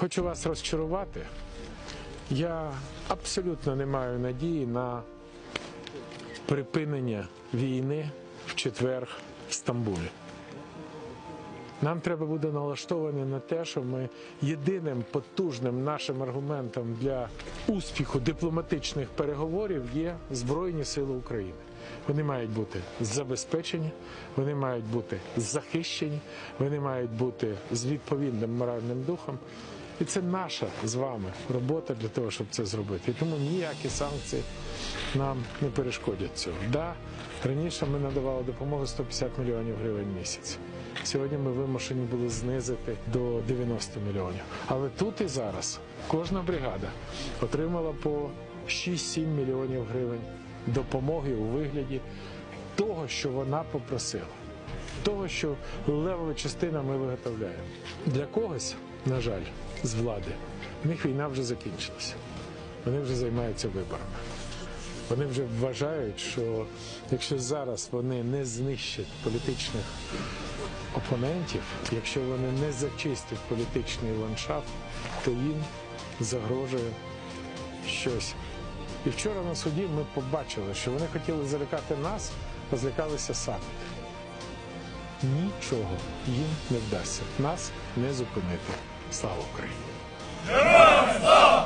Хочу вас розчарувати. Я абсолютно не маю надії на припинення війни в четвер в Стамбулі. Нам треба буде налаштовані на те, що ми єдиним потужним нашим аргументом для успіху дипломатичних переговорів є Збройні Сили України. Вони мають бути забезпечені, вони мають бути захищені, вони мають бути з відповідним моральним духом. І це наша з вами робота для того, щоб це зробити. І тому ніякі санкції нам не перешкодять цього. Да, раніше ми надавали допомогу 150 мільйонів гривень місяць. Сьогодні ми вимушені були знизити до 90 мільйонів. Але тут і зараз кожна бригада отримала по 6-7 мільйонів гривень допомоги у вигляді того, що вона попросила, того, що левова частина ми виготовляємо. Для когось, на жаль, з влади, в них війна вже закінчилася. Вони вже займаються виборами. Вони вже вважають, що якщо зараз вони не знищать політичних опонентів, якщо вони не зачистять політичний ландшафт, то їм загрожує щось. І вчора на суді ми побачили, що вони хотіли залякати нас, а злякалися самі. Нічого їм не вдасться. Нас не зупинити. Слава Україні! Героям слава!